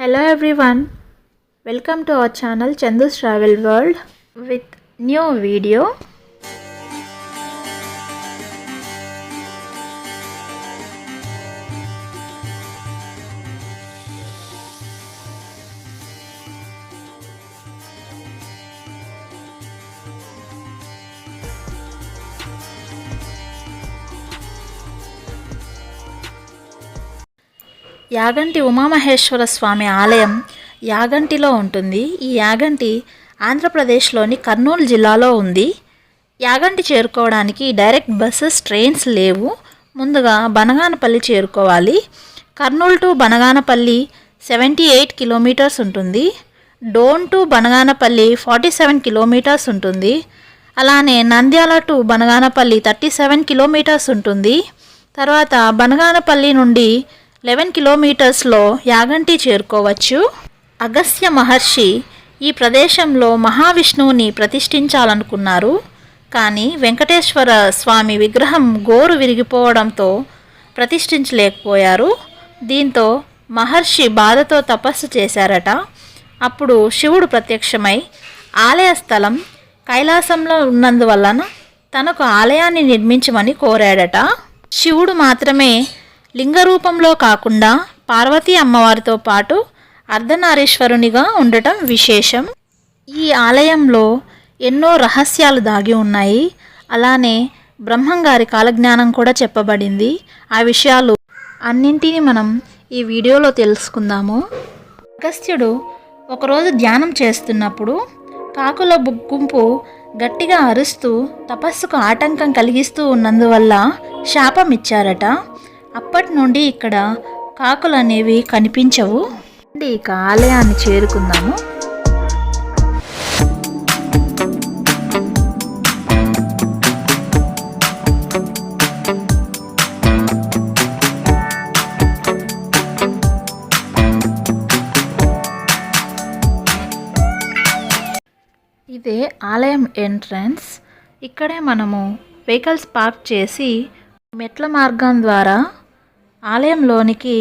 Hello everyone, welcome to our channel Chandu's Travel World with new video. Yaganti Umamaheshwara స్వామి ఆలయం యాగంటిలో ఉంటుంది. ఈ యాగంటి ఆంధ్రప్రదేశ్లోని కర్నూలు జిల్లాలో ఉంది. యాగంటి చేరుకోవడానికి డైరెక్ట్ బస్సెస్ ట్రైన్స్ లేవు. ముందుగా బనగానపల్లి చేరుకోవాలి. Kurnool to Banaganapalli seventy eight kilometres ఉంటుంది. Dhone to Banaganapalli forty seven kilometres ఉంటుంది. అలానే Nandyal to Banaganapalli thirty seven kilometres ఉంటుంది. తర్వాత బనగానపల్లి నుండి లెవెన్ కిలోమీటర్స్లో యాగంటి చేరుకోవచ్చు. అగస్త్య మహర్షి ఈ ప్రదేశంలో మహావిష్ణువుని ప్రతిష్ఠించాలనుకున్నారు. కానీ వెంకటేశ్వర స్వామి విగ్రహం గోరు విరిగిపోవడంతో ప్రతిష్ఠించలేకపోయారు. దీంతో మహర్షి బాధతో తపస్సు చేశారట. అప్పుడు శివుడు ప్రత్యక్షమై ఆలయ స్థలం కైలాసంలో ఉన్నందువలన తనకు ఆలయాన్ని నిర్మించమని కోరాడట. శివుడు మాత్రమే లింగ రూపంలో కాకుండా పార్వతీ అమ్మవారితో పాటు అర్ధనారీశ్వరునిగా ఉండటం విశేషం. ఈ ఆలయంలో ఎన్నో రహస్యాలు దాగి ఉన్నాయి. అలానే బ్రహ్మంగారి కాలజ్ఞానం కూడా చెప్పబడింది. ఆ విషయాలు అన్నింటినీ మనం ఈ వీడియోలో తెలుసుకుందాము. అగస్త్యుడు ఒకరోజు ధ్యానం చేస్తున్నప్పుడు కాకుల గుంపు గట్టిగా అరుస్తూ తపస్సుకు ఆటంకం కలిగిస్తూ ఉన్నందువల్ల శాపం ఇచ్చారట అప్పటి నుండి ఇక్కడ కాకులు అనేవి కనిపించవు ఇక ఆలయాన్ని చేరుకుందాము. ఇదే ఆలయం ఎంట్రన్స్. ఇక్కడే మనము వెహికల్స్ పార్క్ చేసి మెట్ల మార్గం ద్వారా ఆలయంలోనికి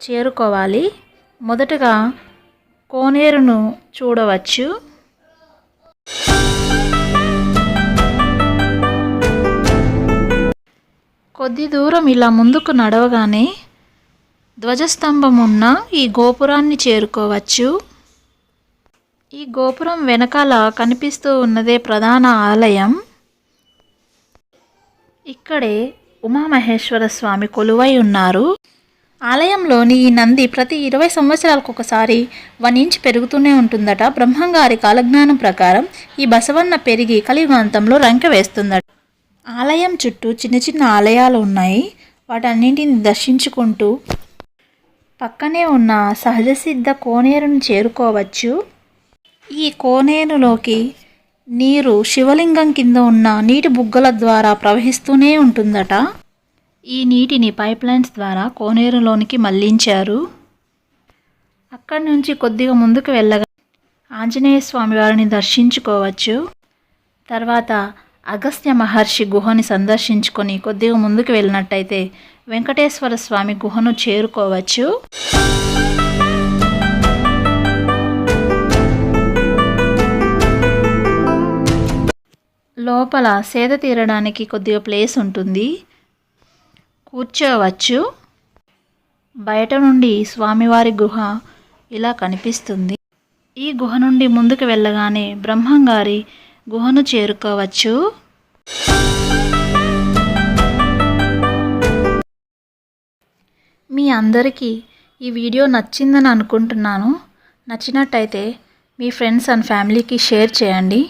చేరుకోవాలి. మొదటగా కోనేరును చూడవచ్చు. కొద్ది దూరం ఇలా ముందుకు నడవగానే ధ్వజస్తంభం ఉన్న ఈ గోపురాన్ని చేరుకోవచ్చు. ఈ గోపురం వెనకాల కనిపిస్తూ ఉన్నదే ప్రధాన ఆలయం. ఇక్కడే ఉమామహేశ్వర స్వామి కొలువై ఉన్నారు. ఆలయంలోని ఈ నంది ప్రతి ఇరవై సంవత్సరాలకు ఒకసారి వన్ ఇంచ్ పెరుగుతూనే ఉంటుందట. బ్రహ్మంగారి కాలజ్ఞానం ప్రకారం ఈ బసవన్న పెరిగి కలియుగాంతంలో రంకె వేస్తుందట. ఆలయం చుట్టూ చిన్న చిన్న ఆలయాలు ఉన్నాయి. వాటన్నింటిని దర్శించుకుంటూ పక్కనే ఉన్న సహజసిద్ధ కోనేరును చేరుకోవచ్చు. ఈ కోనేరులోకి నీరు శివలింగం కింద ఉన్న నీటి బుగ్గల ద్వారా ప్రవహిస్తూనే ఉంటుందట. ఈ నీటిని పైప్ లైన్స్ ద్వారా కోనేరులోనికి మళ్ళించారు. అక్కడి నుంచి కొద్దిగా ముందుకు వెళ్ళగా ఆంజనేయ స్వామి వారిని దర్శించుకోవచ్చు. తర్వాత అగస్త్య మహర్షి గుహని సందర్శించుకొని కొద్దిగా ముందుకు వెళ్ళినట్టయితే వెంకటేశ్వర స్వామి గుహను చేరుకోవచ్చు. లోపల సేద తీరడానికి కొద్దిగా ప్లేస్ ఉంటుంది. కూర్చోవచ్చు. బయట నుండి స్వామివారి గుహ ఇలా కనిపిస్తుంది. ఈ గుహ నుండి ముందుకు వెళ్ళగానే బ్రహ్మంగారి గుహను చేరుకోవచ్చు. మీ అందరికీ ఈ వీడియో నచ్చిందని అనుకుంటున్నాను. నచ్చినట్టయితే మీ ఫ్రెండ్స్ అండ్ ఫ్యామిలీకి షేర్ చేయండి.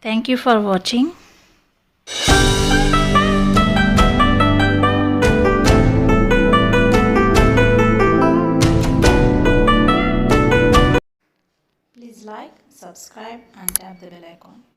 Thank you for watching. Please like, subscribe and tap the bell icon.